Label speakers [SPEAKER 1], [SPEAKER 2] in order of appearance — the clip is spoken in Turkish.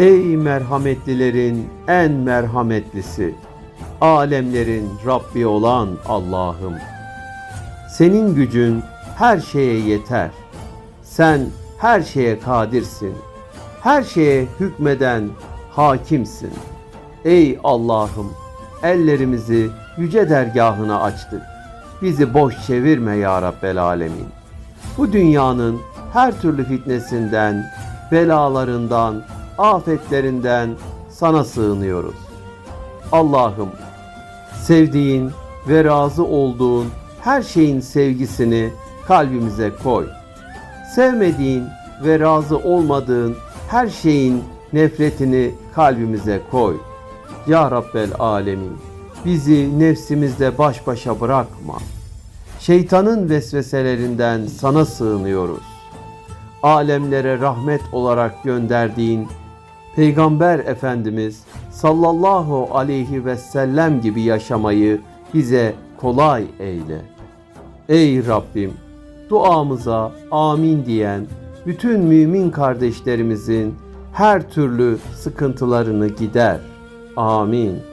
[SPEAKER 1] Ey merhametlilerin en merhametlisi, alemlerin Rabbi olan Allah'ım. Senin gücün her şeye yeter. Sen her şeye kadirsin. Her şeye hükmeden hakimsin. Ey Allah'ım, ellerimizi yüce dergahına açtık. Bizi boş çevirme ya Rabbel Alemin. Bu dünyanın her türlü fitnesinden, belalarından, afetlerinden sana sığınıyoruz. Allah'ım, sevdiğin ve razı olduğun her şeyin sevgisini kalbimize koy. Sevmediğin ve razı olmadığın her şeyin nefretini kalbimize koy. Ya Rabbel Alemin, bizi nefsimizle baş başa bırakma. Şeytanın vesveselerinden sana sığınıyoruz. Alemlere rahmet olarak gönderdiğin Peygamber Efendimiz sallallahu aleyhi ve sellem gibi yaşamayı bize kolay eyle. Ey Rabbim, duamıza amin diyen bütün mümin kardeşlerimizin her türlü sıkıntılarını gider. Amin.